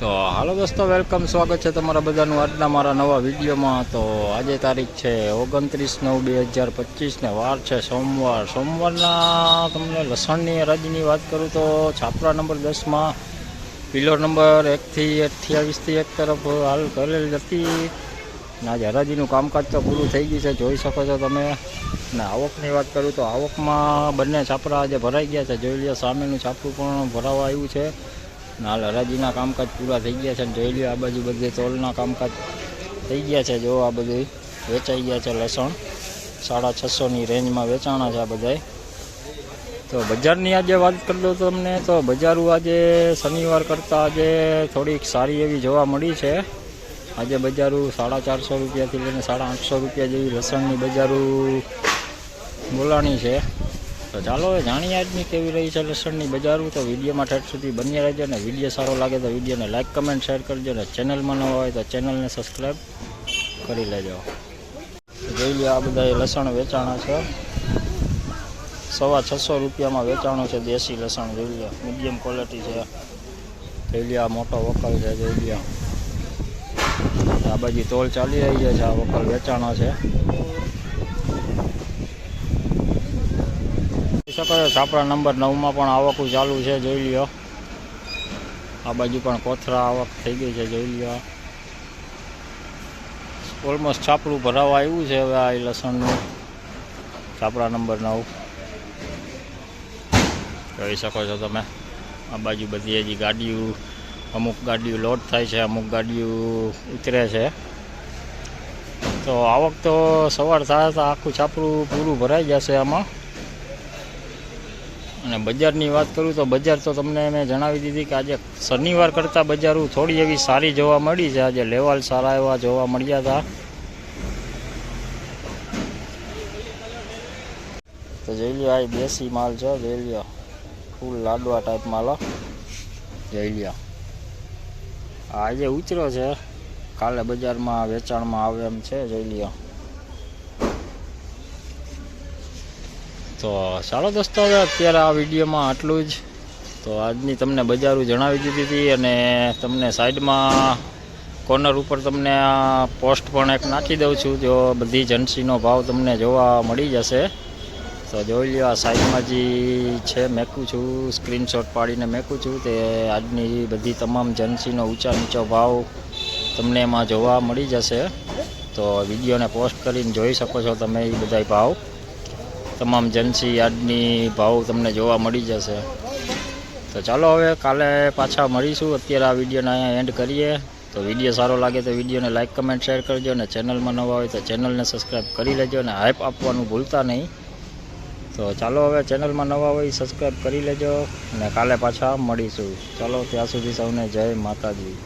તો હાલો દોસ્તો વેલકમ સ્વાગત છે તમારા બધાનું આજના મારા નવા વિડીયોમાં. તો આજે તારીખ છે ઓગણત્રીસ નવ બે હજાર પચીસને વાર છે સોમવાર. સોમવારના તમને લસણની હરાજીની વાત કરું તો છાપરા નંબર દસમાં પિલર નંબર એકથી અઠ્યાવીસથી એક તરફ હાલ કરેલ હતી ને આજે હરાજીનું કામકાજ તો પૂરું થઈ ગયું છે, જોઈ શકો છો તમે. ને આવકની વાત કરું તો આવકમાં બંને છાપરા આજે ભરાઈ ગયા છે. જોઈ લો સામેનું છાપરું પણ ભરાવા આવ્યું છે. હાલ હરાજીના કામકાજ પૂરા થઈ ગયા છે જોઈ લ્યો, આ બાજુ બધે તોલના કામકાજ થઈ ગયા છે. જો આ બધું વેચાઈ ગયા છે લસણ. સાડા છસોની રેન્જમાં વેચાણા છે આ બધાય. તો બજારની આજે વાત કરી દઉં તમને તો બજારો આજે શનિવાર કરતાં આજે થોડીક સારી એવી જોવા મળી છે. આજે બજારો સાડા ચારસો રૂપિયાથી લઈને સાડા આઠસો રૂપિયા જેવી લસણની બજારું બોલાણી છે. તો ચાલો જાણીએ આજની કેવી રહી છે લસણની બજારું. તો વિડીયોમાં ઠેઠ સુધી બની રહેજો અને વીડિયો સારો લાગે તો વિડીયોને લાઇક કમેન્ટ શેર કરજો ને ચેનલમાં ન હોય તો ચેનલને સબસ્ક્રાઈબ કરી લેજો. જોઈ લો આ બધા લસણ વેચાણા છે. સવા છસો રૂપિયામાં વેચાણો છે દેશી લસણ, જોઈ લો મીડિયમ ક્વોલિટી છે. જોઈ લો આ મોટો વકલ છે, જોઈ લો આ બાજુ તોલ ચાલી રહી છે, આ વકલ વેચાણો છે. શકો છાપરા નંબર નવમાં પણ આવકું ચાલુ છે, જોઈ લ્યો. આ બાજુ પણ કોથરા આવક થઈ ગઈ છે, જોઈ લ્યો. ઓલમોસ્ટ છાપરું ભરાવા આવ્યું છે હવે આ લસણનું. છાપરા નંબર નવ. જોઈ શકો છો તમે. આ બાજુ બધી હજી ગાડીઓ, અમુક ગાડીઓ લોડ થાય છે, અમુક ગાડીઓ ઉતરે છે. તો આવક તો સવાર થયા તો આખું છાપરું પૂરું ભરાઈ જશે આમાં. અને બજારની વાત કરું તો બજાર તો તમને મેં જણાવી દીધી કે આજે શનિવાર કરતાં બજારો થોડી એવી સારી જોવા મળી છે. આજે લેવાલ સારા એવા જોવા મળ્યા હતા. તો જોઈ લ્યો, આ દેશી માલ છે, જોઈ લ્યો. ફૂલ લાડવા ટાઈપ માલ જઈ જોઈ લ્યો. આજે ઉતર્યો છે. કાલે બજારમાં વેચાણમાં આવે એમ છે, જોઈ લ્યો. તો ચાલો દોસ્તો, હવે અત્યારે આ વિડીયોમાં આટલું જ. તો આજની તમને બજારો જણાવી દીધી હતી અને તમને સાઈડમાં કોર્નર ઉપર તમને આ પોસ્ટ પણ એક નાખી દઉં છું, જો બધી જન્સીનો ભાવ તમને જોવા મળી જશે. તો જોઈ લ્યો, આ સાઈડમાં જે છે, મેકું છું, સ્ક્રીનશોટ પાડીને મેકું છું તે આજની બધી તમામ જન્સીનો ઊંચા નીચો ભાવ તમને એમાં જોવા મળી જશે. તો વિડીયોને પોસ્ટ કરીને જોઈ શકો છો તમે એ બધા ભાવ. તમામ જન્સી યાર્ડની ભાવ તમને જોવા મળી જશે. તો ચાલો હવે કાલે પાછા મળીશું. અત્યારે આ વિડીયોને અહીંયા એન્ડ કરીએ. તો વીડિયો સારો લાગે તો વિડીયોને લાઇક કમેન્ટ શેર કરજો અને ચેનલમાં નવા હોય તો ચેનલને સબસ્ક્રાઈબ કરી લેજો અને હાઇપ આપવાનું ભૂલતા નહીં. તો ચાલો હવે ચેનલમાં નવા હોય સબસ્ક્રાઈબ કરી લેજો અને કાલે પાછા મળીશું. ચાલો ત્યાં સુધી સૌને જય માતાજી.